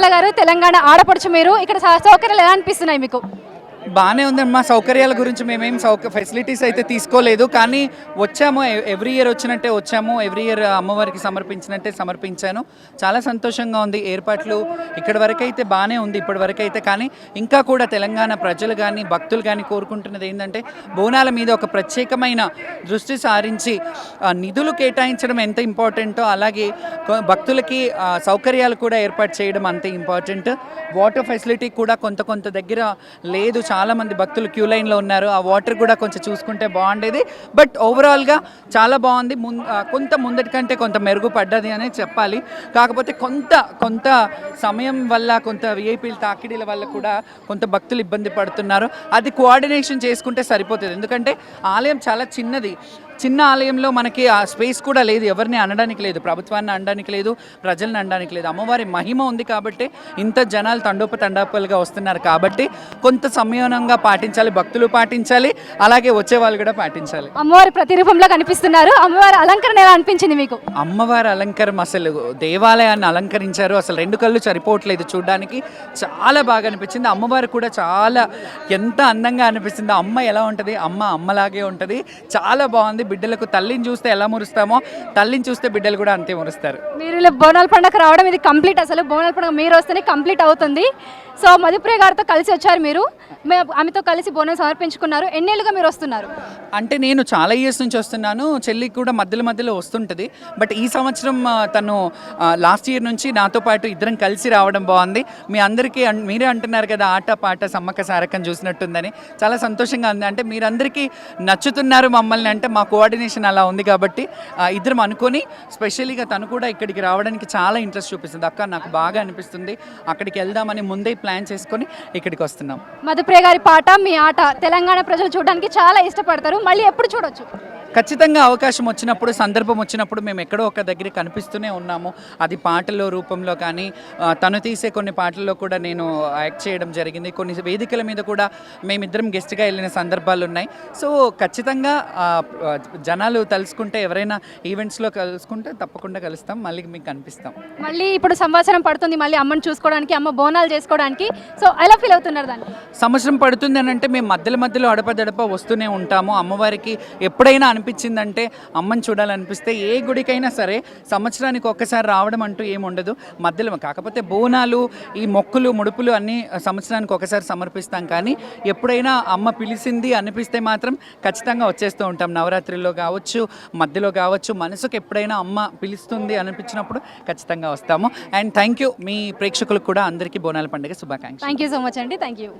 నిర్మల గారు తెలంగాణ ఆడపడుచు మీరు. ఇక్కడ సౌకర్యాలు ఎలా అనిపిస్తున్నాయి మీకు? బాగానే ఉందమ్మా సౌకర్యాల గురించి మేమేం సౌక ఫెసిలిటీస్ అయితే తీసుకోలేదు. కానీ వచ్చాము. ఎవ్రీ ఇయర్ వచ్చినట్టే వచ్చాము. ఎవ్రీ ఇయర్ అమ్మవారికి సమర్పించినట్టే సమర్పించాను. చాలా సంతోషంగా ఉంది. ఏర్పాట్లు ఇక్కడ వరకు అయితే బాగానే ఉంది. ఇప్పటి వరకు అయితే కానీ ఇంకా కూడా తెలంగాణ ప్రజలు కానీ భక్తులు కానీ కోరుకుంటున్నది ఏంటంటే బోనాల మీద ఒక ప్రత్యేకమైన దృష్టి సారించి నిధులు కేటాయించడం ఎంత ఇంపార్టెంటో అలాగే భక్తులకి సౌకర్యాలు కూడా ఏర్పాటు చేయడం అంతే ఇంపార్టెంట్. వాటర్ ఫెసిలిటీ కూడా కొంత కొంత దగ్గర లేదు. చాలా మంది భక్తులు క్యూ లైన్లో ఉన్నారు. ఆ వాటర్ కూడా కొంచెం చూసుకుంటే బాగుండేది. బట్ ఓవరాల్గా చాలా బాగుంది. ముం కొంత ముందటి కంటే కొంత మెరుగుపడ్డది అనే చెప్పాలి. కాకపోతే కొంత కొంత సమయం వల్ల కొంత విఐపీల తాకిడీల వల్ల కూడా కొంత భక్తులు ఇబ్బంది పడుతున్నారు. అది కోఆర్డినేషన్ చేసుకుంటే సరిపోతుంది. ఎందుకంటే ఆలయం చాలా చిన్నది. చిన్న ఆలయంలో మనకి ఆ స్పేస్ కూడా లేదు. ఎవరిని అనడానికి లేదు. ప్రభుత్వాన్ని అనడానికి లేదు. ప్రజల్ని అనడానికి లేదు. అమ్మవారి మహిమ ఉంది కాబట్టి ఇంత జనాలు తండోప తండాపలుగా వస్తున్నారు కాబట్టి కొంత సంయమనంగా పాటించాలి. భక్తులు పాటించాలి. అలాగే వచ్చే వాళ్ళు కూడా పాటించాలి. అమ్మవారి ప్రతిరూపంలో కనిపిస్తున్నారు. అమ్మవారి అలంకరణ ఎలా అనిపించింది మీకు? అమ్మవారి అలంకారం అసలు దేవాలయాన్ని అలంకరించారు. అసలు రెండు కళ్ళు సరిపోవట్లేదు చూడడానికి. చాలా బాగా అనిపించింది. అమ్మవారు కూడా చాలా ఎంత అందంగా అనిపిస్తుంది. అమ్మ ఎలా ఉంటుంది? అమ్మ అమ్మలాగే ఉంటుంది. చాలా బాగుంది. బిడ్డలకు తల్లిని చూస్తే ఎలా మురుస్తామో తల్లిని చూస్తే బిడ్డలు కూడా అంతే మురుస్తారు. మీరు ఇలా బోనాల పండుగ రావడం ఇది కంప్లీట్ అసలు. బోనాల పండుగ మీరు వస్తేనే కంప్లీట్ అవుతుంది. సో మధుప్రియ గారితో కలిసి వచ్చారు మీరు. ఆమెతో కలిసి బోనం సమర్పించుకున్నారు. ఎన్నేళ్ళుగా మీరు వస్తున్నారు? అంటే నేను చాలా ఇయర్స్ నుంచి వస్తున్నాను. చెల్లి కూడా మధ్యలో మధ్యలో వస్తుంటుంది. బట్ ఈ సంవత్సరం తను లాస్ట్ ఇయర్ నుంచి నాతో పాటు ఇద్దరం కలిసి రావడం బాగుంది. మీ అందరికీ మీరే అంటున్నారు కదా ఆట పాట సమ్మక్క సారకం చూసినట్టుందని. చాలా సంతోషంగా ఉంది. అంటే మీరందరికీ నచ్చుతున్నారు మమ్మల్ని. అంటే మా కోఆర్డినేషన్ అలా ఉంది కాబట్టి ఇద్దరం అనుకొని స్పెషల్గా తను కూడా ఇక్కడికి రావడానికి చాలా ఇంట్రెస్ట్ చూపిస్తుంది. అక్క నాకు బాగా అనిపిస్తుంది. అక్కడికి వెళ్దామని ముందే ప్లాన్ చేసుకొని ఇక్కడికి వస్తున్నాం. మధుప్రియ గారి పాట మీ ఆట తెలంగాణ ప్రజలు చూడడానికి చాలా ఇష్టపడతారు. మళ్ళీ ఎప్పుడు చూడొచ్చు? ఖచ్చితంగా అవకాశం వచ్చినప్పుడు సందర్భం వచ్చినప్పుడు మేము ఎక్కడో ఒక దగ్గర కనిపిస్తూనే ఉన్నాము. అది పాటల రూపంలో కానీ తను తీసే కొన్ని పాటల్లో కూడా నేను యాక్ట్ చేయడం జరిగింది. కొన్ని వేదికల మీద కూడా మేమిద్దరం గెస్ట్గా వెళ్ళిన సందర్భాలు ఉన్నాయి సో ఖచ్చితంగా జనాలు తలుసుకుంటే ఎవరైనా ఈవెంట్స్లో కలుసుకుంటే తప్పకుండా కలుస్తాం. మళ్ళీ మీకు కనిపిస్తాం. మళ్ళీ ఇప్పుడు సంవత్సరం పడుతుంది. మళ్ళీ అమ్మని చూసుకోవడానికి అమ్మ బోనాలు చేసుకోవడానికి. సో ఎలా ఫీల్ అవుతున్నారు దాన్ని? సంవత్సరం పడుతుంది అని అంటే మేము మధ్యలో మధ్యలో అడపదడప వస్తూనే ఉంటాము. అమ్మవారికి ఎప్పుడైనా అనిపించిందంటే అమ్మని చూడాలనిపిస్తే ఏ గుడికైనా సరే సంవత్సరానికి ఒక్కసారి రావడం అంటూ ఏముండదు మధ్యలో కాకపోతే బోనాలు ఈ మొక్కులు ముడుపులు అన్నీ సంవత్సరానికి ఒకసారి సమర్పిస్తాం. కానీ ఎప్పుడైనా అమ్మ పిలిచింది అనిపిస్తే మాత్రం ఖచ్చితంగా వచ్చేస్తూ ఉంటాం. రాత్రిలో కావచ్చు మధ్యలో కావచ్చు మనసుకు ఎప్పుడైనా అమ్మ పిలుస్తుంది అనిపించినప్పుడు ఖచ్చితంగా వస్తాము. అండ్ థ్యాంక్ యూ మీ ప్రేక్షకులకు కూడా అందరికీ బోనాల పండుగ శుభాకాంక్షలు. థ్యాంక్ యూ సో మచ్ అండి. Thank you